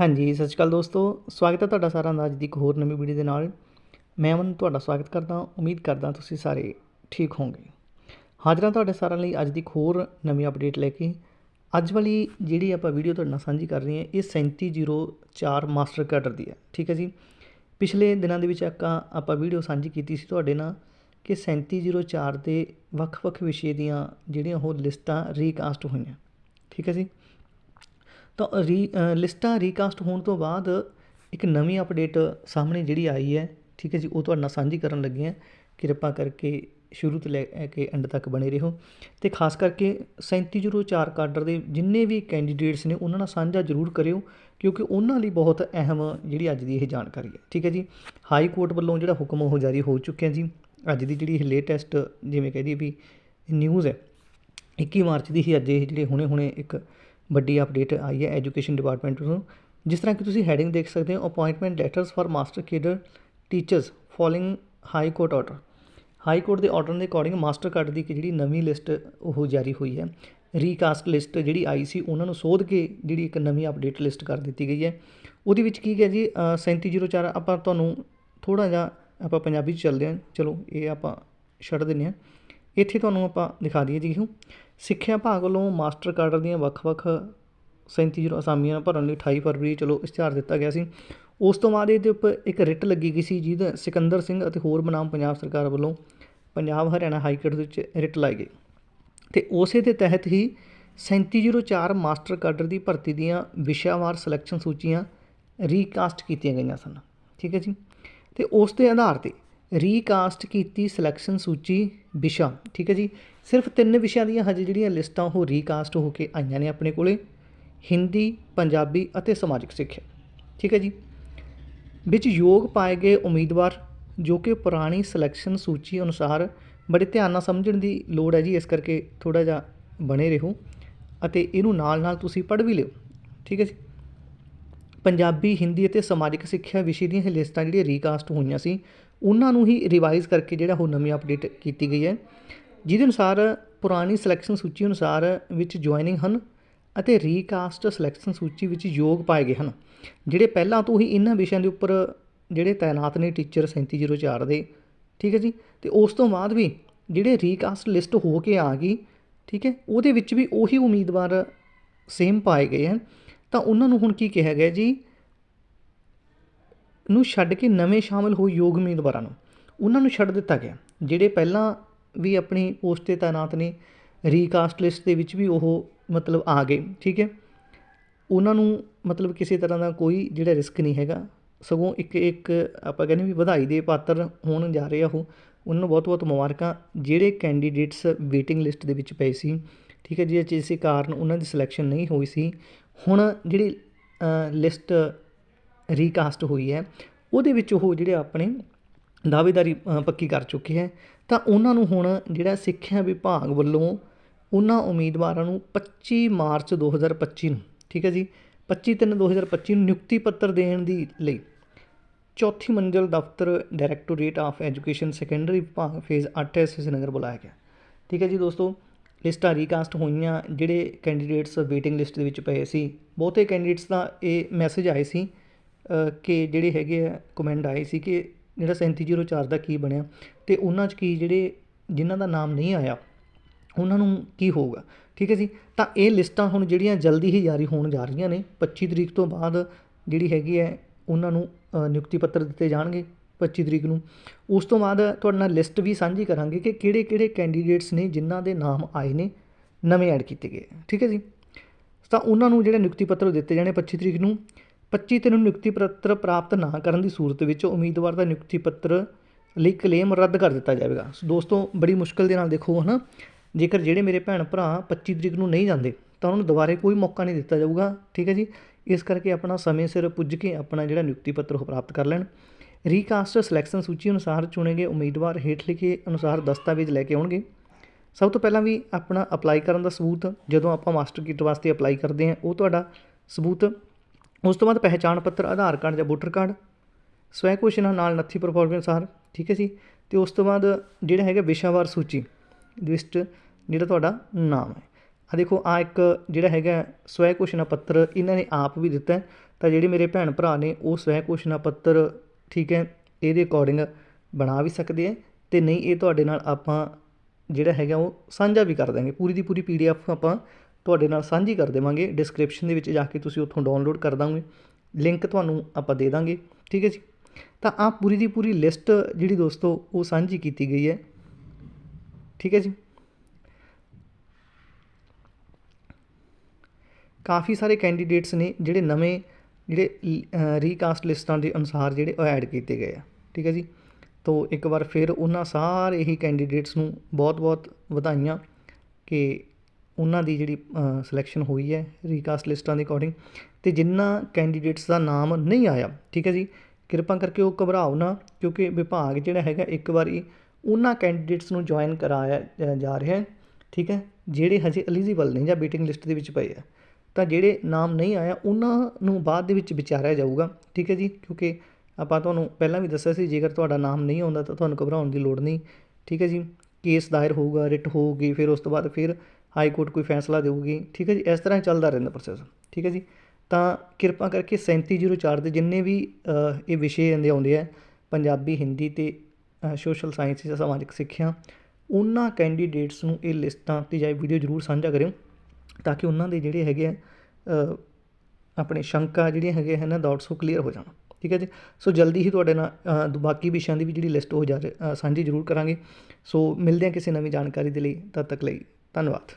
ਹਾਂਜੀ, ਸਤਿ ਸ਼੍ਰੀ ਅਕਾਲ ਦੋਸਤੋ। ਸਵਾਗਤ ਹੈ ਤੁਹਾਡਾ ਸਾਰਿਆਂ ਦਾ ਅੱਜ ਦੀ ਇੱਕ ਹੋਰ ਨਵੀਂ ਵੀਡੀਓ ਦੇ ਨਾਲ। ਮੈਂ ਅਮਨ ਤੁਹਾਡਾ ਸਵਾਗਤ ਕਰਦਾ ਉਮੀਦ ਕਰਦਾ ਤੁਸੀਂ ਸਾਰੇ ਠੀਕ ਹੋਵੋਗੇ। ਹਾਜ਼ਰਾਂ ਤੁਹਾਡੇ ਸਾਰਿਆਂ ਲਈ ਅੱਜ ਦੀ ਇੱਕ ਹੋਰ ਨਵੀਂ ਅਪਡੇਟ ਲੈ ਕੇ। ਅੱਜ ਵਾਲੀ ਜਿਹੜੀ ਆਪਾਂ ਵੀਡੀਓ ਤੁਹਾਡੇ ਨਾਲ ਸਾਂਝੀ ਕਰ ਰਹੇ ਹਾਂ, ਇਹ 3704 ਮਾਸਟਰ ਕੈਡਰ ਦੀ ਹੈ। ਠੀਕ ਹੈ ਜੀ? ਪਿਛਲੇ ਦਿਨਾਂ ਦੇ ਵਿੱਚ ਆਪਾਂ ਆਪਾਂ ਵੀਡੀਓ ਸਾਂਝੀ ਕੀਤੀ ਸੀ ਤੁਹਾਡੇ ਨਾਲ ਕਿ 3704 ਦੇ ਵੱਖ-ਵੱਖ ਵਿਸ਼ੇ ਦੀਆਂ ਜਿਹੜੀਆਂ ਉਹ ਲਿਸਟਾਂ ਰੀਕਾਸਟ ਹੋਈਆਂ। ਠੀਕ ਹੈ ਜੀ? ਤਾਂ ਰੀ ਲਿਸਟਾਂ ਰੀਕਾਸਟ ਹੋਣ ਤੋਂ ਬਾਅਦ ਇੱਕ ਨਵੀਂ ਅਪਡੇਟ ਸਾਹਮਣੇ ਜਿਹੜੀ ਆਈ ਹੈ, ਠੀਕ ਹੈ ਜੀ, ਉਹ ਤੁਹਾਡੇ ਨਾਲ ਸਾਂਝੀ ਕਰਨ ਲੱਗੇ ਹਾਂ। ਕਿਰਪਾ ਕਰਕੇ ਸ਼ੁਰੂ ਤੋਂ ਲੈ ਕੇ ਐਂਡ ਤੱਕ ਬਣੇ ਰਹੋ। ਤੇ ਖਾਸ ਕਰਕੇ 3704 ਕਾਡਰ ਦੇ ਜਿੰਨੇ ਵੀ ਕੈਂਡੀਡੇਟਸ ਨੇ, ਉਹਨਾਂ ਨਾਲ ਸਾਂਝਾ ਜ਼ਰੂਰ ਕਰਿਓ, ਕਿਉਂਕਿ ਉਹਨਾਂ ਲਈ ਬਹੁਤ ਅਹਿਮ ਜਿਹੜੀ ਅੱਜ ਦੀ ਇਹ ਜਾਣਕਾਰੀ ਹੈ, ਠੀਕ ਹੈ ਜੀ। ਹਾਈ ਕੋਰਟ ਵੱਲੋਂ ਜਿਹੜਾ ਹੁਕਮ ਉਹ ਜਾਰੀ ਹੋ ਚੁੱਕਿਆ ਜੀ। ਅੱਜ ਦੀ ਜਿਹੜੀ ਇਹ ਲੇਟੈਸਟ ਜਿਵੇਂ ਕਹਿ ਦਈਏ ਵੀ ਨਿਊਜ਼ ਹੈ 21 ਮਾਰਚ ਦੀ ਹੀ ਅੱਜ ਇਹ ਜਿਹੜੇ ਹੁਣੇ-ਹੁਣੇ ਇੱਕ ਵੱਡੀ ਅਪਡੇਟ ਆਈ ਹੈ ਐਜੂਕੇਸ਼ਨ ਡਿਪਾਰਟਮੈਂਟ ਨੂੰ ਜਿਸ ਤਰ੍ਹਾਂ ਕਿ ਤੁਸੀਂ ਹੈਡਿੰਗ ਦੇਖ ਸਕਦੇ ਹੋ appointment letters for master cadre teachers following high court order high court ਦੇ ਆਰਡਰ ਦੇ ਅਕੋਰਡਿੰਗ ਮਾਸਟਰ ਕਾਰਡ ਦੀ ਇੱਕ ਜਿਹੜੀ ਨਵੀਂ ਲਿਸਟ ਉਹ ਜਾਰੀ ਹੋਈ ਹੈ। ਰੀਕਾਸਟ ਲਿਸਟ ਜਿਹੜੀ ਆਈ ਸੀ ਉਹਨਾਂ ਨੂੰ ਸੋਧ ਕੇ ਜਿਹੜੀ ਇੱਕ ਨਵੀਂ ਅਪਡੇਟ ਲਿਸਟ ਕਰ ਦਿੱਤੀ ਗਈ ਹੈ। ਉਹਦੇ ਵਿੱਚ ਕੀ ਹੈ ਜੀ ਅ, 3704 ਆਪਾਂ ਤੁਹਾਨੂੰ ਥੋੜਾ ਜਿਹਾ ਆਪਾਂ ਪੰਜਾਬੀ ਚ ਚੱਲਦੇ ਹਾਂ। ਚਲੋ ਇਹ ਆਪਾਂ ਛੱਡ ਦਿੰਦੇ ਹਾਂ। ਇੱਥੇ ਤੁਹਾਨੂੰ ਆਪਾਂ ਦਿਖਾ ਦਈਏ ਜੀ ਹੁਣ ਸਿੱਖਿਆ ਵਿਭਾਗ ਵੱਲੋਂ ਮਾਸਟਰ ਕਾਡਰ ਦੀਆਂ ਵੱਖ-ਵੱਖ 37 ਅਸਾਮੀਆਂ ਭਰਨ ਲਈ 28 ਫਰਵਰੀ, ਚਲੋ ਇਸ਼ਤਿਹਾਰ ਦਿੱਤਾ ਗਿਆ ਸੀ। ਉਸ ਤੋਂ ਬਾਅਦ ਇਹਦੇ ਉੱਪਰ ਇੱਕ ਰਿਟ ਲੱਗੀ ਗਈ ਸੀ ਜਿਹਦਾ ਸਿਕੰਦਰ ਸਿੰਘ ਅਤੇ ਹੋਰ ਬਨਾਮ ਪੰਜਾਬ ਸਰਕਾਰ ਵੱਲੋਂ ਪੰਜਾਬ ਹਰਿਆਣਾ ਹਾਈ ਕੋਰਟ ਦੇ ਵਿੱਚ ਰਿਟ ਲਾਈ ਗਈ ਤੇ ਉਸੇ ਦੇ ਤਹਿਤ ਹੀ 3704 ਮਾਸਟਰ ਕਾਡਰ ਦੀ ਭਰਤੀ ਦੀਆਂ ਵਿਸ਼ਾਵਾਰ ਸਿਲੈਕਸ਼ਨ ਸੂਚੀਆਂ ਰੀਕਾਸਟ ਕੀਤੀਆਂ ਗਈਆਂ ਸਨ। ਠੀਕ ਹੈ ਜੀ? ਤੇ ਉਸ ਦੇ ਆਧਾਰ ਤੇ ਰੀਕਾਸਟ ਕੀਤੀ ਸਿਲੈਕਸ਼ਨ ਸੂਚੀ ਵਿਸ਼ਾ, ਠੀਕ ਹੈ ਜੀ? ਸਿਰਫ ਤਿੰਨ ਵਿਸ਼ਿਆਂ ਦੀਆਂ ਹਜੇ ਜਿਹੜੀਆਂ ਲਿਸਟਾਂ ਉਹ ਰੀਕਾਸਟ ਹੋ ਕੇ ਆਈਆਂ ਨੇ ਆਪਣੇ ਕੋਲੇ, ਹਿੰਦੀ, ਪੰਜਾਬੀ ਅਤੇ ਸਮਾਜਿਕ ਸਿੱਖਿਆ ਠੀਕ ਹੈ ਜੀ? ਵਿੱਚ ਯੋਗ ਪਾਏ ਗਏ ਉਮੀਦਵਾਰ ਜੋ ਕਿ ਪੁਰਾਣੀ ਸਿਲੈਕਸ਼ਨ ਸੂਚੀ ਅਨੁਸਾਰ ਬੜੇ ਧਿਆਨ ਨਾਲ ਸਮਝਣ ਦੀ ਲੋੜ ਹੈ ਜੀ, ਇਸ ਕਰਕੇ ਥੋੜਾ ਜਿਹਾ ਬਣੇ ਰਹੋ ਅਤੇ ਇਹਨੂੰ ਨਾਲ ਨਾਲ ਤੁਸੀਂ ਪੜ੍ਹ ਵੀ ਲਿਓ। ਠੀਕ ਹੈ ਜੀ? ਪੰਜਾਬੀ, ਹਿੰਦੀ ਅਤੇ ਸਮਾਜਿਕ ਸਿੱਖਿਆ ਵਿਸ਼ੇ ਦੀਆਂ ਲਿਸਟਾਂ ਜਿਹੜੀਆਂ ਰੀਕਾਸਟ ਹੋਈਆਂ ਸੀ, ਉਹਨਾਂ ਨੂੰ ਹੀ ਰਿਵਾਈਜ਼ ਕਰਕੇ ਜਿਹੜਾ ਉਹ ਨਵੀਂ ਅਪਡੇਟ ਕੀਤੀ ਗਈ ਹੈ। ਜਿਹਦੇ ਅਨੁਸਾਰ ਪੁਰਾਣੀ ਸਿਲੈਕਸ਼ਨ ਸੂਚੀ ਅਨੁਸਾਰ ਵਿੱਚ ਜੁਆਇਨਿੰਗ ਹਨ ਅਤੇ ਰੀਕਾਸਟ ਸਿਲੈਕਸ਼ਨ ਸੂਚੀ ਵਿੱਚ ਯੋਗ ਪਾਏ ਗਏ ਹਨ। ਜਿਹੜੇ ਪਹਿਲਾਂ ਤੋਂ ਹੀ ਇਹਨਾਂ ਵਿਸ਼ਿਆਂ ਦੇ ਉੱਪਰ ਜਿਹੜੇ ਤਾਇਨਾਤ ਨੇ ਟੀਚਰ 3704 ਦੇ, ਠੀਕ ਹੈ ਜੀ? ਤੇ ਉਸ ਤੋਂ ਬਾਅਦ ਵੀ ਜਿਹੜੇ ਰੀਕਾਸਟ ਲਿਸਟ ਹੋ ਕੇ ਆ ਗਈ, ਠੀਕ ਹੈ? ਉਹਦੇ ਵਿੱਚ ਵੀ ਉਹੀ ਉਮੀਦਵਾਰ ਸੇਮ ਪਾਏ ਗਏ ਹਨ। ਤਾਂ ਉਹਨਾਂ ਨੂੰ ਹੁਣ ਕੀ ਕਿਹਾ ਗਿਆ ਜੀ? ਨੂੰ ਛੱਡ ਕੇ ਨਵੇਂ ਸ਼ਾਮਲ ਹੋਏ ਯੋਗ ਉਮੀਦਵਾਰਾਂ ਨੂੰ। ਉਹਨਾਂ ਨੂੰ ਛੱਡ ਦਿੱਤਾ ਗਿਆ। ਜਿਹੜੇ ਪਹਿਲਾਂ ਵੀ ਆਪਣੀ ਪੋਸਟ ਤੇ ਤਾਇਨਾਤ ਨੇ ਰੀਕਾਸਟ ਲਿਸਟ ਦੇ ਵਿੱਚ ਵੀ ਉਹ ਮਤਲਬ ਆ ਗਏ, ਠੀਕ ਹੈ? ਉਹਨਾਂ ਨੂੰ ਮਤਲਬ ਕਿਸੇ ਤਰ੍ਹਾਂ ਦਾ ਕੋਈ ਜਿਹੜਾ ਰਿਸਕ ਨਹੀਂ ਹੈਗਾ। ਸਗੋਂ ਇੱਕ ਇੱਕ ਆਪਾਂ ਕਹਿੰਦੇ ਵੀ ਵਧਾਈ ਦੇ ਪਾਤਰ ਹੋਣ ਜਾ ਰਹੇ ਆ ਉਹ। ਉਹਨਾਂ ਨੂੰ ਬਹੁਤ ਬਹੁਤ ਮੁਬਾਰਕਾਂ। ਜਿਹੜੇ ਕੈਂਡੀਡੇਟਸ ਵੇਟਿੰਗ ਲਿਸਟ ਦੇ ਵਿੱਚ ਪਏ ਸੀ, ਠੀਕ ਹੈ? ਜੀ ਜਿਸ ਕਾਰਨ ਉਹਨਾਂ ਦੀ ਸਿਲੈਕਸ਼ਨ ਨਹੀਂ ਹੋਈ ਸੀ ਹੁਣ ਜਿਹੜੀ ਲਿਸਟ ਰੀਕਾਸਟ ਹੋਈ ਹੈ, ਉਹਦੇ ਵਿੱਚ ਉਹ ਜਿਹੜੇ ਆਪਣੇ ਦਾਅਵੇਦਾਰੀ ਪੱਕੀ ਕਰ ਚੁੱਕੇ ਹੈ, ਤਾਂ ਉਹਨਾਂ ਨੂੰ ਹੁਣ ਜਿਹੜਾ ਸਿੱਖਿਆ ਵਿਭਾਗ ਵੱਲੋਂ ਉਹਨਾਂ ਉਮੀਦਵਾਰਾਂ ਨੂੰ 25 ਮਾਰਚ 2025 ਨੂੰ, ਠੀਕ ਹੈ ਜੀ 25 ਤਿੰਨ 2025 ਨੂੰ ਨਿਯੁਕਤੀ ਪੱਤਰ ਦੇਣ ਦੀ ਲਈ ਚੌਥੀ ਮੰਜ਼ਲ ਦਫ਼ਤਰ ਡਾਇਰੈਕਟੋਰੇਟ ਆਫ ਐਜੂਕੇਸ਼ਨ ਸੈਕੰਡਰੀ ਵਿਭਾਗ ਫੇਜ਼ 8 ਐਸ ਨਗਰ ਬੁਲਾਇਆ ਗਿਆ। ਠੀਕ ਹੈ ਜੀ ਦੋਸਤੋ ਲਿਸਟਾਂ ਰੀਕਾਸਟ ਹੋਈਆਂ, ਜਿਹੜੇ ਕੈਂਡੀਡੇਟਸ ਵੇਟਿੰਗ ਲਿਸਟ ਦੇ ਵਿੱਚ ਪਏ ਸੀ। ਬਹੁਤੇ ਕੈਂਡੀਡੇਟਸ ਦਾ ਇਹ ਮੈਸੇਜ ਆਏ ਸੀ ਕਿ ਜਿਹੜੇ ਹੈਗੇ ਆ ਕਮੈਂਟ ਆਏ ਸੀ ਕਿ ਜਿਹੜਾ 3704 ਦਾ ਕੀ ਬਣਿਆ ਤੇ ਉਹਨਾਂ 'ਚ ਕੀ ਜਿਹੜੇ, ਜਿਨ੍ਹਾਂ ਦਾ ਨਾਮ ਨਹੀਂ ਆਇਆ, ਉਹਨਾਂ ਨੂੰ ਕੀ ਹੋਊਗਾ? ਠੀਕ ਹੈ ਜੀ? ਤਾਂ ਇਹ ਲਿਸਟਾਂ ਹੁਣ ਜਿਹੜੀਆਂ ਜਲਦੀ ਹੀ ਜਾਰੀ ਹੋਣ ਜਾ ਰਹੀਆਂ ਨੇ 25 ਤਰੀਕ ਤੋਂ ਬਾਅਦ ਜਿਹੜੀ ਹੈਗੀ ਹੈ, ਉਹਨਾਂ ਨੂੰ ਨਿਯੁਕਤੀ ਪੱਤਰ ਦਿੱਤੇ ਜਾਣਗੇ। 25 ਤਰੀਕ ਨੂੰ। ਉਸ ਤੋਂ ਬਾਅਦ ਤੁਹਾਡੇ ਨਾਲ ਲਿਸਟ ਵੀ ਸਾਂਝੀ ਕਰਾਂਗੇ ਕਿ ਕਿਹੜੇ ਕਿਹੜੇ ਕੈਂਡੀਡੇਟਸ ਨੇ ਜਿਨ੍ਹਾਂ ਦੇ ਨਾਮ ਆਏ ਨੇ, ਨਵੇਂ ਐਡ ਕੀਤੇ ਗਏ। ਠੀਕ ਹੈ ਜੀ? ਤਾਂ ਉਹਨਾਂ ਨੂੰ ਜਿਹੜੇ ਨਿਯੁਕਤੀ ਪੱਤਰ ਦਿੱਤੇ ਜਾਣੇ 25 ਤਰੀਕ ਨੂੰ 25 ਤਰੀਕ ਨੂੰ ਨਿਯੁਕਤੀ ਪੱਤਰ ਪ੍ਰਾਪਤ ਨਾ ਕਰਨ ਦੀ ਸੂਰਤ ਵਿੱਚ ਉਮੀਦਵਾਰ ਦਾ ਨਿਯੁਕਤੀ ਪੱਤਰ ਲਈ ਕਲੇਮ ਰੱਦ ਕਰ ਦਿੱਤਾ ਜਾਵੇਗਾ। ਸੋ ਦੋਸਤੋ, ਬੜੀ ਮੁਸ਼ਕਲ ਦੇ ਨਾਲ ਦੇਖੋ ਹਨਾ, ਜੇਕਰ ਜਿਹੜੇ ਮੇਰੇ ਭੈਣ ਭਰਾ 25 ਤਰੀਕ ਨੂੰ ਨਹੀਂ ਜਾਂਦੇ, ਤਾਂ ਉਹਨਾਂ ਨੂੰ ਦੁਬਾਰੇ ਕੋਈ ਮੌਕਾ ਨਹੀਂ ਦਿੱਤਾ ਜਾਊਗਾ। ਠੀਕ ਹੈ ਜੀ? ਇਸ ਕਰਕੇ ਆਪਣਾ ਸਮੇਂ ਸਿਰ ਪੁੱਜ ਕੇ ਆਪਣਾ ਜਿਹੜਾ ਨਿਯੁਕਤੀ ਪੱਤਰ ਉਹ ਪ੍ਰਾਪਤ ਕਰ ਲੈਣ। ਰੀਕਾਸਟ ਸਿਲੈਕਸ਼ਨ ਸੂਚੀ ਅਨੁਸਾਰ ਚੁਣੇ ਗਏ ਉਮੀਦਵਾਰ ਹੇਠ ਲਿਖੇ ਅਨੁਸਾਰ ਦਸਤਾਵੇਜ਼ ਲੈ ਕੇ ਆਉਣਗੇ। ਸਭ ਤੋਂ ਪਹਿਲਾਂ ਵੀ ਆਪਣਾ ਅਪਲਾਈ ਕਰਨ ਦਾ ਸਬੂਤ ਜਦੋਂ ਆਪਾਂ ਮਾਸਟਰ ਕਿੱਟ ਵਾਸਤੇ ਅਪਲਾਈ ਕਰਦੇ ਹਾਂ, ਉਹ ਤੁਹਾਡਾ ਸਬੂਤ। ਉਸ ਤੋਂ ਬਾਅਦ ਪਹਿਚਾਣ ਪੱਤਰ, ਆਧਾਰ ਕਾਰਡ ਜਾਂ ਵੋਟਰ ਕਾਰਡ, ਸਵੈ ਘੋਸ਼ਣਾ ਨਾਲ ਨੱਥੀ ਪਰਫਾਰਮੈਂਸ ਅਨੁਸਾਰ, ਠੀਕ ਹੈ ਜੀ? ਤੇ ਉਸ ਤੋਂ ਬਾਅਦ ਜਿਹੜਾ ਹੈਗਾ ਵਿਸ਼ਾਵਾਰ ਸੂਚੀ ਲਿਸਟ ਜਿਹੜਾ ਤੁਹਾਡਾ ਨਾਮ ਹੈ। ਆ ਦੇਖੋ ਆ ਇੱਕ ਜਿਹੜਾ ਹੈਗਾ ਸਵੈ ਘੋਸ਼ਣਾ ਪੱਤਰ ਇਹਨਾਂ ਨੇ ਆਪ ਵੀ ਦਿੱਤਾ ਤਾਂ ਜਿਹੜੇ ਮੇਰੇ ਭੈਣ ਭਰਾ ਨੇ, ਉਹ ਸਵੈ ਘੋਸ਼ਣਾ ਪੱਤਰ ਠੀਕ ਹੈ, ਇਹਦੇ ਅਕੋਰਡਿੰਗ ਬਣਾ ਵੀ ਸਕਦੇ ਹੈ ਅਤੇ ਨਹੀਂ ਇਹ ਤੁਹਾਡੇ ਨਾਲ ਆਪਾਂ ਜਿਹੜਾ ਹੈਗਾ ਉਹ ਸਾਂਝਾ ਵੀ ਕਰ ਦਾਂਗੇ ਪੂਰੀ ਦੀ ਪੂਰੀ ਪੀ ਡੀ ਪੀਡੀਐਫ ਆਪਾਂ ਤੁਹਾਡੇ ਨਾਲ ਸਾਂਝੀ ਕਰ ਦੇਵਾਂਗੇ। ਡਿਸਕ੍ਰਿਪਸ਼ਨ ਦੇ ਵਿੱਚ ਜਾ ਕੇ ਤੁਸੀਂ ਉੱਥੋਂ ਡਾਊਨਲੋਡ ਕਰ ਦਾਂਗੇ। ਲਿੰਕ ਤੁਹਾਨੂੰ ਆਪਾਂ ਦੇ ਦਾਂਗੇ। ਠੀਕ ਹੈ ਜੀ? ਤਾਂ ਆ ਪੂਰੀ ਦੀ ਪੂਰੀ ਲਿਸਟ ਜਿਹੜੀ ਦੋਸਤੋ ਉਹ ਸਾਂਝੀ ਕੀਤੀ ਗਈ ਹੈ। ਠੀਕ ਹੈ ਜੀ? ਕਾਫੀ ਸਾਰੇ ਕੈਂਡੀਡੇਟਸ ਨੇ ਜਿਹੜੇ ਨਵੇਂ ਜਿਹੜੇ ਰੀਕਾਸਟ ਲਿਸਟਾਂ ਦੇ ਅਨੁਸਾਰ ਜਿਹੜੇ ਉਹ ਐਡ ਕੀਤੇ ਗਏ ਆ, ਠੀਕ ਹੈ ਜੀ? ਤੋ ਇੱਕ ਵਾਰ ਫਿਰ ਉਹਨਾਂ ਸਾਰੇ ਹੀ ਕੈਂਡੀਡੇਟਸ ਨੂੰ ਬਹੁਤ-ਬਹੁਤ ਵਧਾਈਆਂ ਕਿ ਉਹਨਾਂ ਦੀ ਜਿਹੜੀ ਸਿਲੈਕਸ਼ਨ ਹੋਈ ਹੈ ਰੀਕਾਸਟ ਲਿਸਟਾਂ ਦੇ ਅਕੋਰਡਿੰਗ ਤੇ ਜਿਨ੍ਹਾਂ ਕੈਂਡੀਡੇਟਸ ਦਾ ਨਾਮ ਨਹੀਂ ਆਇਆ, ਠੀਕ ਹੈ ਜੀ? ਕਿਰਪਾ ਕਰਕੇ ਉਹ ਘਬਰਾਓ ਨਾ, ਕਿਉਂਕਿ ਵਿਭਾਗ ਜਿਹੜਾ ਹੈਗਾ ਇੱਕ ਵਾਰੀ ਉਹਨਾਂ ਕੈਂਡੀਡੇਟਸ ਨੂੰ ਜੁਆਇਨ ਕਰਾਇਆ ਜ- ਜਾ ਰਿਹਾ ਹੈ ਠੀਕ ਹੈ? ਜਿਹੜੇ ਹਜੇ ਐਲੀਜੀਬਲ ਨਹੀਂ ਜਾਂ ਵੇਟਿੰਗ ਲਿਸਟ ਦੇ ਵਿੱਚ ਪਏ ਆ। ਤਾਂ ਜਿਹੜੇ ਨਾਮ ਨਹੀਂ ਆਇਆ, ਉਹਨਾਂ ਨੂੰ ਬਾਅਦ ਦੇ ਵਿੱਚ ਵਿਚਾਰਿਆ ਜਾਊਗਾ। ਠੀਕ ਹੈ ਜੀ? ਕਿਉਂਕਿ ਆਪਾਂ ਤੁਹਾਨੂੰ ਪਹਿਲਾਂ ਵੀ ਦੱਸਿਆ ਸੀ, ਜੇਕਰ ਤੁਹਾਡਾ ਨਾਮ ਨਹੀਂ ਆਉਂਦਾ ਤਾਂ ਤੁਹਾਨੂੰ ਘਬਰਾਉਣ ਦੀ ਲੋੜ ਨਹੀਂ। ਠੀਕ ਹੈ ਜੀ? ਕੇਸ ਦਾਇਰ ਹੋਊਗਾ, ਰਿਟ ਹੋਊਗੀ, ਫਿਰ ਉਸ ਤੋਂ ਬਾਅਦ ਫਿਰ ਹਾਈ ਕੋਰਟ ਕੋਈ ਫੈਸਲਾ ਦੇਊਗੀ। ਠੀਕ ਹੈ ਜੀ? ਇਸ ਤਰ੍ਹਾਂ ਚੱਲਦਾ ਰਹਿੰਦਾ ਪ੍ਰੋਸੈਸ ਠੀਕ ਹੈ ਜੀ? ਤਾਂ ਕਿਰਪਾ ਕਰਕੇ 3704 ਦੇ ਜਿੰਨੇ ਵੀ ਇਹ ਵਿਸ਼ੇ ਆਂਦੇ ਆਉਂਦੇ ਆ, ਪੰਜਾਬੀ, ਹਿੰਦੀ ਤੇ ਸੋਸ਼ਲ ਸਾਇੰਸ ਜਾਂ ਸਮਾਜਿਕ ਸਿੱਖਿਆ, ਉਹਨਾਂ ਕੈਂਡੀਡੇਟਸ ਨੂੰ ਇਹ ਲਿਸਟਾਂ ਤੇ ਜਾਂ ਵੀਡੀਓ ਜ਼ਰੂਰ ਸਾਂਝਾ ਕਰਿਓ। ਤਾਂ ਕਿ ਉਹਨਾਂ ਦੇ ਜਿਹੜੇ ਹੈਗੇ ਆ ਆਪਣੇ ਸ਼ੰਕਾ ਜਿਹੜੀਆਂ ਹੈਗੇ ਹਨ ਡਾਊਟਸ ਉਹ ਕਲੀਅਰ ਹੋ ਜਾਣ। ਠੀਕ ਹੈ ਜੀ? ਸੋ ਜਲਦੀ ਹੀ ਤੁਹਾਡੇ ਨਾਲ ਅ, ਬਾਕੀ ਵਿਸ਼ਿਆਂ ਦੀ ਵੀ ਜਿਹੜੀ ਲਿਸਟ ਉਹ ਜਾ ਸਾਂਝੀ ਜ਼ਰੂਰ ਕਰਾਂਗੇ। ਸੋ ਮਿਲਦੇ ਹਾਂ ਕਿਸੇ ਨਵੀਂ ਜਾਣਕਾਰੀ ਦੇ ਲਈ ਤਦ ਤੱਕ ਲਈ ਧੰਨਵਾਦ।